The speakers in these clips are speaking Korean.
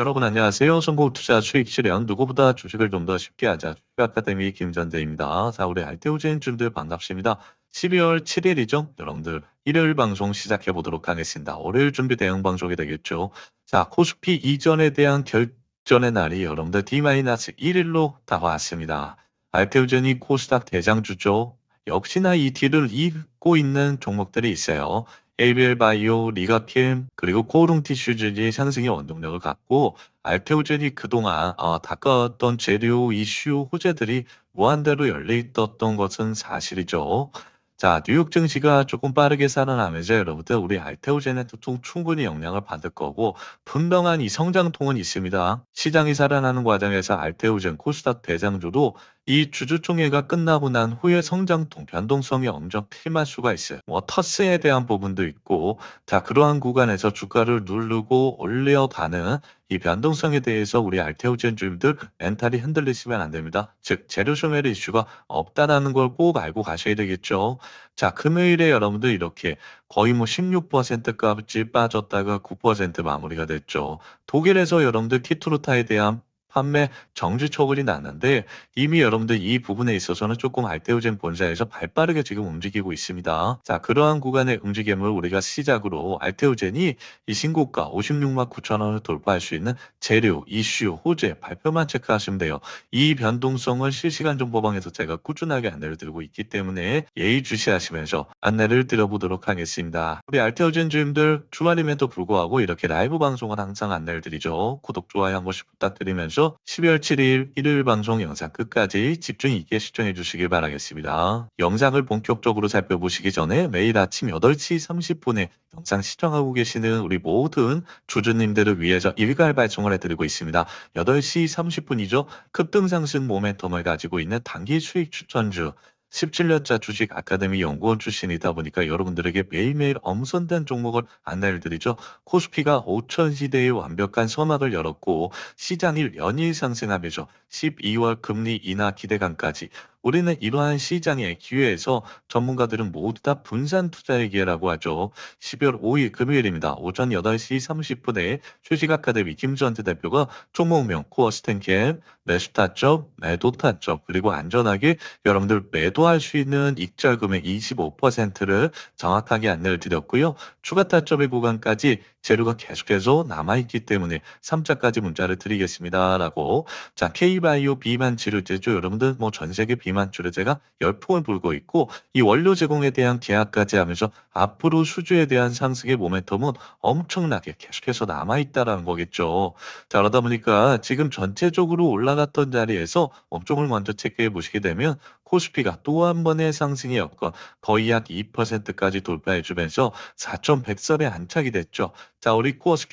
여러분 안녕하세요. 선고 투자 수익 실현 누구보다 주식을 좀 더 쉽게 하자 주식 아카데미 김전대입니다. 자, 우리 알테오젠님들 반갑습니다. 12월 7일이죠. 여러분들 일요일 방송 시작해 보도록 하겠습니다. 월요일 준비 대응 방송이 되겠죠. 자, 코스피 이전에 대한 결전의 날이 여러분들 D-1일로 다가왔습니다. 알테오젠이 코스닥 대장주죠. 역시나 이 뒤를 잇고 있는 종목들이 있어요. ABL 바이오, 리가필, 그리고 코오롱 티슈즈의 상승의 원동력을 갖고 알테오젠이 그동안 어, 닦았던 재료 이슈 호재들이 무한대로 열려있었던 것은 사실이죠. 자, 뉴욕 증시가 조금 빠르게 살아나면서 여러분들 우리 알테오젠의 통 충분히 영향을 받을 거고 분명한 이 성장통은 있습니다. 시장이 살아나는 과정에서 알테오젠, 코스닥 대장주도 이 주주총회가 끝나고 난 후에 성장통 변동성이 엄청 필요할 수가 있어요. 뭐 터스에 대한 부분도 있고 자 그러한 구간에서 주가를 누르고 올려가는 이 변동성에 대해서 우리 알테오젠 주주들 멘탈이 흔들리시면 안 됩니다. 즉 재료 소멸 이슈가 없다라는 걸 꼭 알고 가셔야 되겠죠. 자 금요일에 여러분들 이렇게 거의 뭐 16%까지 빠졌다가 9% 마무리가 됐죠. 독일에서 여러분들 키트루타에 대한 판매 정지 처분이 났는데 이미 여러분들 이 부분에 있어서는 조금 알테오젠 본사에서 발빠르게 지금 움직이고 있습니다. 자, 그러한 구간의 움직임을 우리가 시작으로 알테오젠이 이 신고가 56만 9천 원을 돌파할 수 있는 재료, 이슈, 호재 발표만 체크하시면 돼요. 이 변동성을 실시간 정보방에서 제가 꾸준하게 안내를 드리고 있기 때문에 예의주시하시면서 안내를 드려보도록 하겠습니다. 우리 알테오젠 주임들 주말임에도 불구하고 이렇게 라이브 방송은 항상 안내를 드리죠. 구독, 좋아요 한 번씩 부탁드리면서 12월 7일 일요일 방송 영상 끝까지 집중 있게 시청해 주시길 바라겠습니다. 영상을 본격적으로 살펴보시기 전에 매일 아침 8시 30분에 영상 시청하고 계시는 우리 모든 주주님들을 위해서 일괄 발송을 해드리고 있습니다. 8시 30분이죠. 급등상승 모멘텀을 가지고 있는 단기 수익 추천주 17년차 주식 아카데미 연구원 출신이다 보니까 여러분들에게 매일매일 엄선된 종목을 안내를 드리죠. 코스피가 5천 시대의 완벽한 서막을 열었고 시장이 연일 상승하면서 12월 금리 인하 기대감까지 우리는 이러한 시장의 기회에서 전문가들은 모두 다 분산 투자의 기회라고 하죠. 12월 5일 금요일입니다. 오전 8시 30분에 주식 아카데미 김주한태 대표가 종목명 코어 스탠캠, 매수 타점, 매도 타점, 그리고 안전하게 여러분들 매도할 수 있는 익절 금액 25%를 정확하게 안내를 드렸고요. 추가 타점의 구간까지 재료가 계속해서 남아있기 때문에 3자까지 문자를 드리겠습니다. 라고. 자, K바이오 비만 치료제죠. 여러분들 뭐 전 세계 비만 치료제가 열풍을 불고 있고 이 원료 제공에 대한 계약까지 하면서 앞으로 수주에 대한 상승의 모멘텀은 엄청나게 계속해서 남아있다라는 거겠죠. 자, 그러다 보니까 지금 전체적으로 올라갔던 자리에서 업종을 먼저 체크해 보시게 되면 코스피가 또 한 번의 상승의 여건 거의 약 2%까지 돌파해 주면서 4.100선에 안착이 됐죠. 자, 우리 스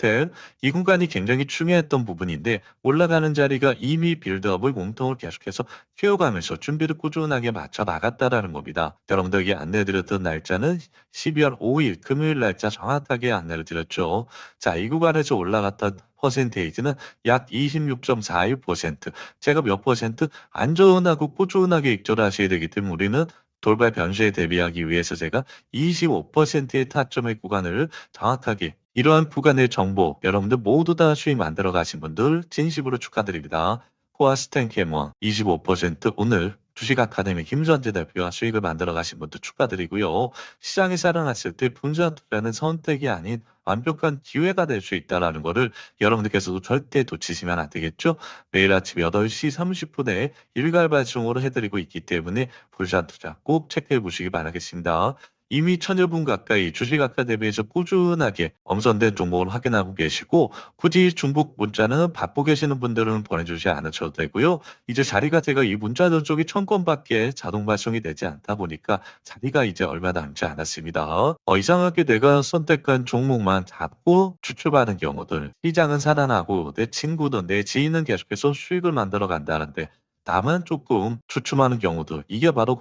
캔이 구간이 굉장히 중요했던 부분인데 올라가는 자리가 이미 빌드업을 몸통을 계속해서 키워가면서 준비를 꾸준하게 맞춰 나갔다라는 겁니다. 여러분들에게 안내드렸던 날짜는 12월 5일 금요일 날짜 정확하게 안내를 드렸죠. 자, 이 구간에서 올라갔던 퍼센테이지는 약 26.41%. 제가 몇 퍼센트 안전하고 꾸준하게 익절하셔야 되기 때문에 우리는 돌발 변수에 대비하기 위해서 제가 25%의 타점의 구간을 정확하게 이러한 구간의 정보 여러분들 모두 다 수익 만들어 가신 분들 진심으로 축하드립니다. 코아 스탠캐머 25% 오늘 주식 아카데미 김전재 대표와 수익을 만들어 가신 분들 축하드리고요. 시장이 살아났을 때 분산 투자는 선택이 아닌 완벽한 기회가 될 수 있다라는 거를 여러분들께서도 절대 놓치시면 안 되겠죠. 매일 아침 8시 30분에 일괄 발송으로 해드리고 있기 때문에 분산 투자 꼭 체크해 보시기 바라겠습니다. 이미 천여 분 가까이 주식 아카데미에서 꾸준하게 엄선된 종목을 확인하고 계시고 굳이 중복 문자는 받고 계시는 분들은 보내주지 않으셔도 되고요. 이제 자리가 제가 이 문자들 쪽이 천 건밖에 자동 발송이 되지 않다 보니까 자리가 이제 얼마 남지 않았습니다. 어, 이상하게 내가 선택한 종목만 잡고 추출하는 경우들 시장은 살아나고 내 친구든 내 지인은 계속해서 수익을 만들어 간다는데 나만 조금 추춤하는 경우도 이게 바로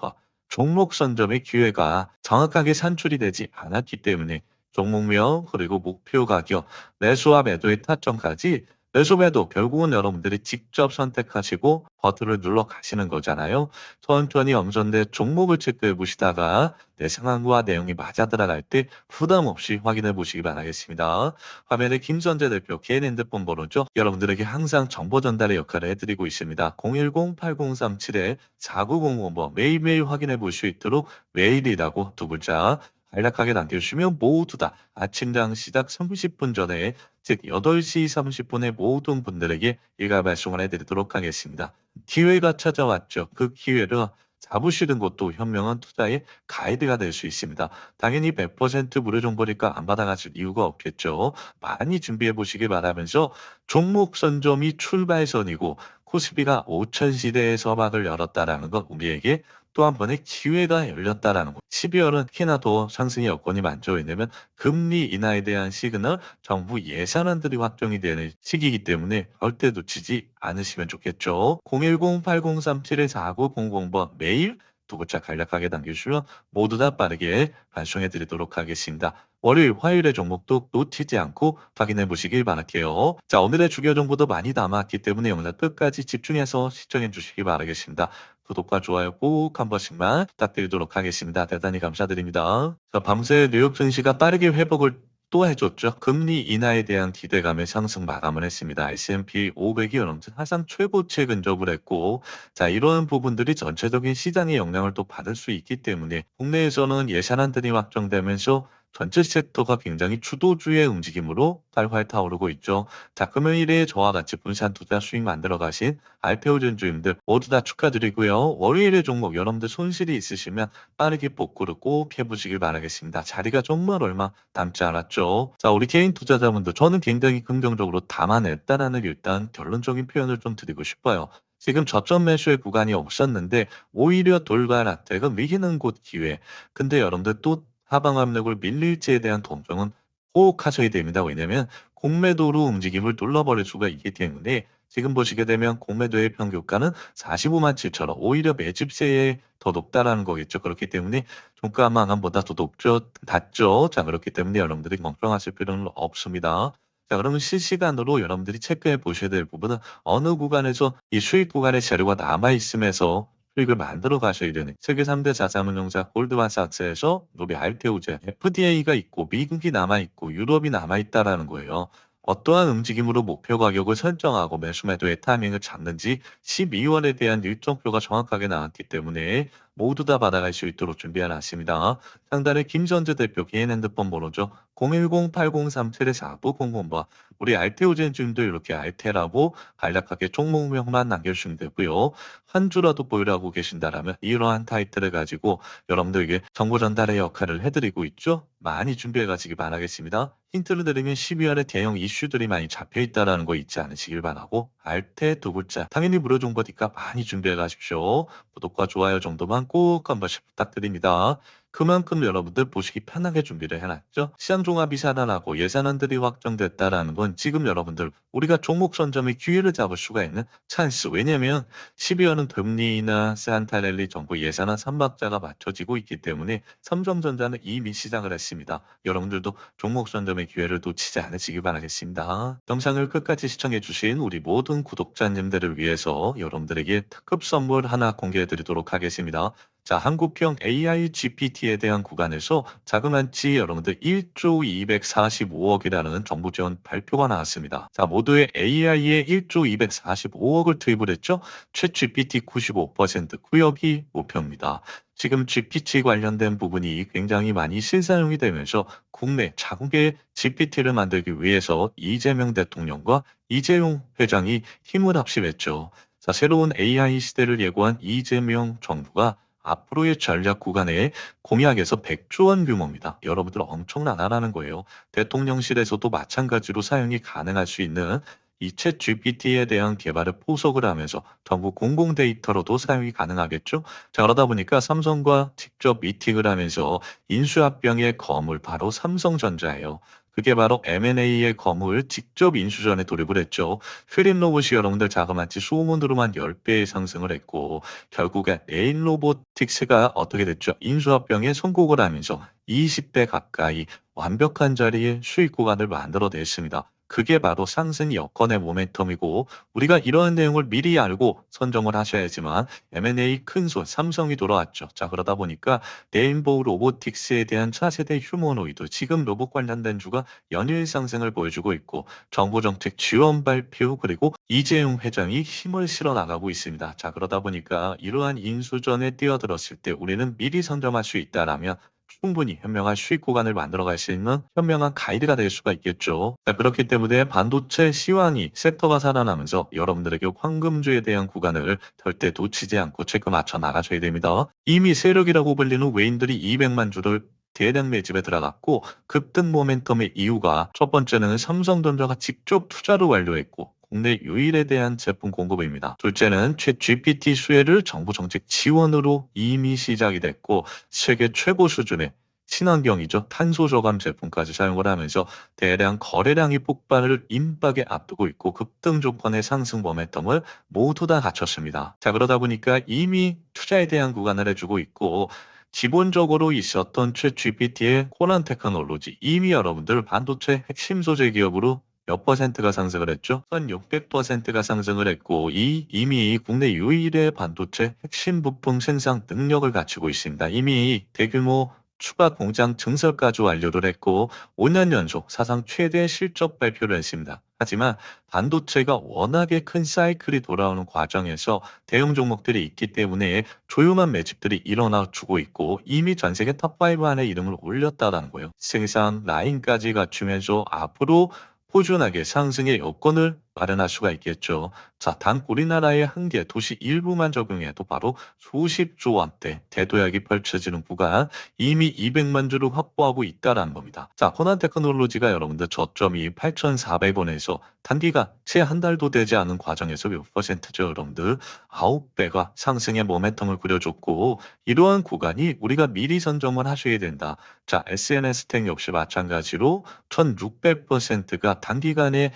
종목 선점의 기회가 정확하게 산출이 되지 않았기 때문에 종목명 그리고 목표 가격, 매수와 매도의 타점까지 매수매도 결국은 여러분들이 직접 선택하시고 버튼을 눌러 가시는 거잖아요. 천천히 엄선된 종목을 체크해 보시다가 내 상황과 내용이 맞아 들어갈 때 부담 없이 확인해 보시기 바라겠습니다. 화면에 김선재 대표 개인 핸드폰 번호죠. 여러분들에게 항상 정보 전달의 역할을 해드리고 있습니다. 010-8037-4900번 매일매일 확인해 볼 수 있도록 메일이라고 두 글자 간략하게 남겨주시면 모두 다 아침장 시작 30분 전에 즉 8시 30분에 모든 분들에게 일괄 발송을 해드리도록 하겠습니다. 기회가 찾아왔죠. 그 기회를 잡으시는 것도 현명한 투자의 가이드가 될 수 있습니다. 당연히 100% 무료 정보니까 안 받아가실 이유가 없겠죠. 많이 준비해 보시길 바라면서 종목 선점이 출발선이고 코스피가 5천 시대의 서막을 열었다라는 건 우리에게 또 한 번의 기회가 열렸다라는 거. 12월은 특히나 더 상승의 여건이 많죠. 왜냐면 금리 인하에 대한 시그널, 정부 예산안들이 확정이 되는 시기이기 때문에 절대 놓치지 않으시면 좋겠죠. 010-8037-4900번 매일 두 글자 간략하게 남겨주시면 모두 다 빠르게 발송해 드리도록 하겠습니다. 월요일, 화요일의 종목도 놓치지 않고 확인해 보시길 바랄게요. 자, 오늘의 주요 정보도 많이 남았기 때문에 영상 끝까지 집중해서 시청해 주시기 바라겠습니다. 구독과 좋아요 꼭 한 번씩만 부탁드리도록 하겠습니다. 대단히 감사드립니다. 자, 밤새 뉴욕 증시가 빠르게 회복을 또 해줬죠. 금리 인하에 대한 기대감에 상승 마감을 했습니다. S&P 500이 여러분들 사상 최고치에 근접을 했고, 자 이런 부분들이 전체적인 시장의 영향을 또 받을 수 있기 때문에 국내에서는 예산안들이 확정되면서 전체 섹터가 굉장히 주도주의 움직임으로 활활 타오르고 있죠. 자, 금요일에 저와 같이 분산 투자 수익 만들어 가신 알테오전 주임들 모두 다 축하드리고요. 월요일에 종목 여러분들 손실이 있으시면 빠르게 복구를 꼭 해보시길 바라겠습니다. 자리가 정말 얼마 남지 않았죠. 자, 우리 개인 투자자분들 저는 굉장히 긍정적으로 담아냈다라는 일단 결론적인 표현을 좀 드리고 싶어요. 지금 저점 매수의 구간이 없었는데 오히려 돌발 아택은 위기는 곧 기회. 근데 여러분들 또 하방 압력을 밀릴지에 대한 동정은 꼭 하셔야 됩니다. 왜냐면 공매도로 움직임을 눌러버릴 수가 있기 때문에 지금 보시게 되면 공매도의 평균가는 45만 7천 원, 오히려 매집세에 더 높다라는 거겠죠. 그렇기 때문에 종가 망함보다 더 높죠, 낮죠. 자, 그렇기 때문에 여러분들이 걱정하실 필요는 없습니다. 자, 그러면 실시간으로 여러분들이 체크해 보셔야 될 부분은 어느 구간에서 이 수익 구간의 재료가 남아 있음에서 수익을 만들어 가셔야 되는 세계 3대 자산운용사 골드만삭스에서 노비 알테오제 FDA가 있고 미국이 남아 있고 유럽이 남아 있다라는 거예요. 어떠한 움직임으로 목표 가격을 설정하고 매수 매도의 타이밍을 잡는지 12월에 대한 일정표가 정확하게 나왔기 때문에 모두 다 받아갈 수 있도록 준비해놨습니다. 상단에 김전재 대표 개인 핸드폰 번호죠. 010-8037-4900번 우리 알테오젠 주님도 이렇게 알테라고 간략하게 종목명만 남겨주시면 되고요. 한 주라도 보유하고 계신다라면 이러한 타이틀을 가지고 여러분들에게 정보 전달의 역할을 해드리고 있죠. 많이 준비해 가시기 바라겠습니다. 힌트를 드리면 12월에 대형 이슈들이 많이 잡혀 있다라는 거 잊지 않으시길 바라고 알테 두 글자 당연히 무료 정보니까 많이 준비해 가십시오. 구독과 좋아요 정도만 꼭 한 번씩 부탁드립니다. 그만큼 여러분들 보시기 편하게 준비를 해놨죠. 시장 종합이 살아나고 예산안들이 확정됐다라는 건 지금 여러분들 우리가 종목 선점의 기회를 잡을 수가 있는 찬스. 왜냐면 12월은 금리나 산타렐리 정부 예산안 3박자가 맞춰지고 있기 때문에 삼성전자는 이미 시작을 했습니다. 여러분들도 종목 선점의 기회를 놓치지 않으시기 바라겠습니다. 영상을 끝까지 시청해주신 우리 모든 구독자님들을 위해서 여러분들에게 특급 선물 하나 공개해 드리도록 하겠습니다. 자, 한국형 AI GPT에 대한 구간에서 자그만치 여러분들 1조 245억이라는 정부 지원 발표가 나왔습니다. 자, 모두의 AI에 1조 245억을 투입을 했죠. 최 GPT 95% 구역이 목표입니다. 지금 GPT 관련된 부분이 굉장히 많이 실사용이 되면서 국내 자국의 GPT를 만들기 위해서 이재명 대통령과 이재용 회장이 힘을 합심했죠. 자, 새로운 AI 시대를 예고한 이재명 정부가 앞으로의 전략 구간에 공약에서 100조 원 규모입니다. 여러분들 엄청나다라는 거예요. 대통령실에서도 마찬가지로 사용이 가능할 수 있는 이챗 GPT에 대한 개발을 포석을 하면서 정부 공공 데이터로도 사용이 가능하겠죠. 자, 그러다 보니까 삼성과 직접 미팅을 하면서 인수합병의 거물 바로 삼성전자예요. 그게 바로 M&A의 거물 직접 인수전에 돌입을 했죠. 휘린 로봇이 여러분들 자그마치 소문으로만 10배의 상승을 했고 결국에 레인 로보틱스가 어떻게 됐죠? 인수합병에 성공을 하면서 20배 가까이 완벽한 자리에 수익 구간을 만들어냈습니다. 그게 바로 상승 여건의 모멘텀이고 우리가 이러한 내용을 미리 알고 선정을 하셔야지만 M&A 큰손 삼성이 돌아왔죠. 자 그러다 보니까 레인보우 로보틱스에 대한 차세대 휴머노이드 지금 로봇 관련된 주가 연일 상승을 보여주고 있고 정부 정책 지원 발표 그리고 이재용 회장이 힘을 실어 나가고 있습니다. 자 그러다 보니까 이러한 인수전에 뛰어들었을 때 우리는 미리 선점할 수 있다라면 충분히 현명한 수익 구간을 만들어갈 수 있는 현명한 가이드가 될 수가 있겠죠. 자, 그렇기 때문에 반도체 시황이 섹터가 살아나면서 여러분들에게 황금주에 대한 구간을 절대 놓치지 않고 체크 맞춰 나가셔야 됩니다. 이미 세력이라고 불리는 외인들이 200만 주를 대량 매집에 들어갔고 급등 모멘텀의 이유가 첫 번째는 삼성전자가 직접 투자를 완료했고 국내 유일에 대한 제품 공급입니다. 둘째는 최 GPT 수혜를 정부 정책 지원으로 이미 시작이 됐고 세계 최고 수준의 친환경이죠. 탄소 저감 제품까지 사용을 하면서 대량 거래량이 폭발을 임박에 앞두고 있고 급등 조건의 상승 모멘텀을 모두 다 갖췄습니다. 자 그러다 보니까 이미 투자에 대한 구간을 해주고 있고 기본적으로 있었던 최 GPT의 코난 테크놀로지 이미 여러분들 반도체 핵심 소재 기업으로 몇 퍼센트가 상승을 했죠? 1600%가 상승을 했고 이 이미 국내 유일의 반도체 핵심 부품 생산 능력을 갖추고 있습니다. 이미 대규모 추가 공장 증설까지 완료를 했고 5년 연속 사상 최대 실적 발표를 했습니다. 하지만 반도체가 워낙에 큰 사이클이 돌아오는 과정에서 대형 종목들이 있기 때문에 조용한 매집들이 일어나 주고 있고 이미 전 세계 탑5 안에 이름을 올렸다는 거예요. 생산 라인까지 갖추면서 앞으로 꾸준하게 상승의 여건을 마련할 수가 있겠죠. 자, 단 우리나라의 한 개 도시 일부만 적용해도 바로 수십조 원대 대도약이 펼쳐지는 구간 이미 200만 주를 확보하고 있다라는 겁니다. 자, 호난 테크놀로지가 여러분들 저점이 8,400원에서 단기가 채 한 달도 되지 않은 과정에서 몇 퍼센트죠, 여러분들? 9배가 상승의 모멘텀을 그려줬고 이러한 구간이 우리가 미리 선점을 하셔야 된다. 자, SNS텍 역시 마찬가지로 1600%가 단기간에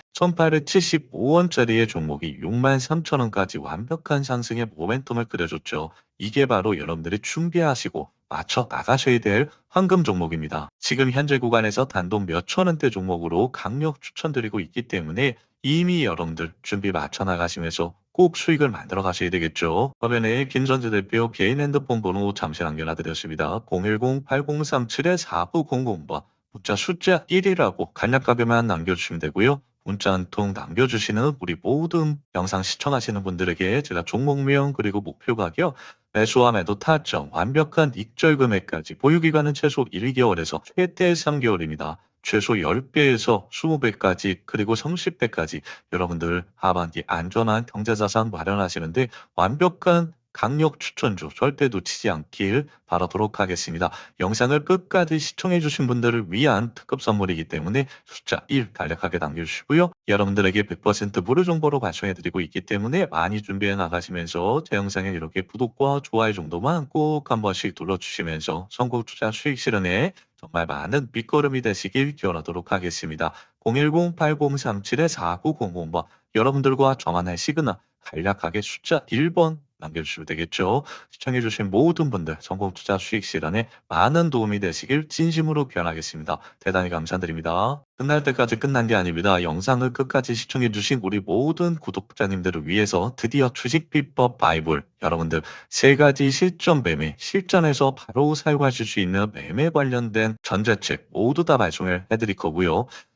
1875원짜리의 종목이 63,000원까지 완벽한 상승의 모멘텀을 그려줬죠. 이게 바로 여러분들이 준비하시고 맞춰 나가셔야 될 황금 종목입니다. 지금 현재 구간에서 단돈 몇천 원대 종목으로 강력 추천드리고 있기 때문에 이미 여러분들 준비 맞춰 나가시면서 꼭 수익을 만들어 가셔야 되겠죠. 화면에 김선재 대표 개인 핸드폰 번호 잠시 남겨놔드렸습니다. 010-8037-4900번 문자 숫자 1이라고 간략하게만 남겨주시면 되고요. 문자 한 통 남겨주시는 우리 모든 영상 시청하시는 분들에게 제가 종목명 그리고 목표 가격 매수와 매도 타점 완벽한 익절 금액까지 보유기간은 최소 1개월에서 최대 3개월입니다. 최소 10배에서 20배까지 그리고 30배까지 여러분들 하반기 안전한 경제자산 마련하시는데 완벽한 강력 추천주 절대 놓치지 않길 바라도록 하겠습니다. 영상을 끝까지 시청해주신 분들을 위한 특급 선물이기 때문에 숫자 1 간략하게 남겨주시고요. 여러분들에게 100% 무료 정보로 발송해드리고 있기 때문에 많이 준비해 나가시면서 제 영상에 이렇게 구독과 좋아요 정도만 꼭 한 번씩 눌러주시면서 선곡 투자 수익 실현에 정말 많은 밑거름이 되시길 기원하도록 하겠습니다. 010-8037-4900번 여러분들과 저만의 시그널 간략하게 숫자 1번 남겨주시면 되겠죠. 시청해주신 모든 분들 성공 투자 수익 실현에 많은 도움이 되시길 진심으로 기원하겠습니다. 대단히 감사드립니다. 끝날 때까지 끝난 게 아닙니다. 영상을 끝까지 시청해주신 우리 모든 구독자님들을 위해서 드디어 주식 비법 바이블 여러분들 세 가지 실전 매매 실전에서 바로 사용하실 수 있는 매매 관련된 전자책 모두 다 발송을 해드릴 거고요.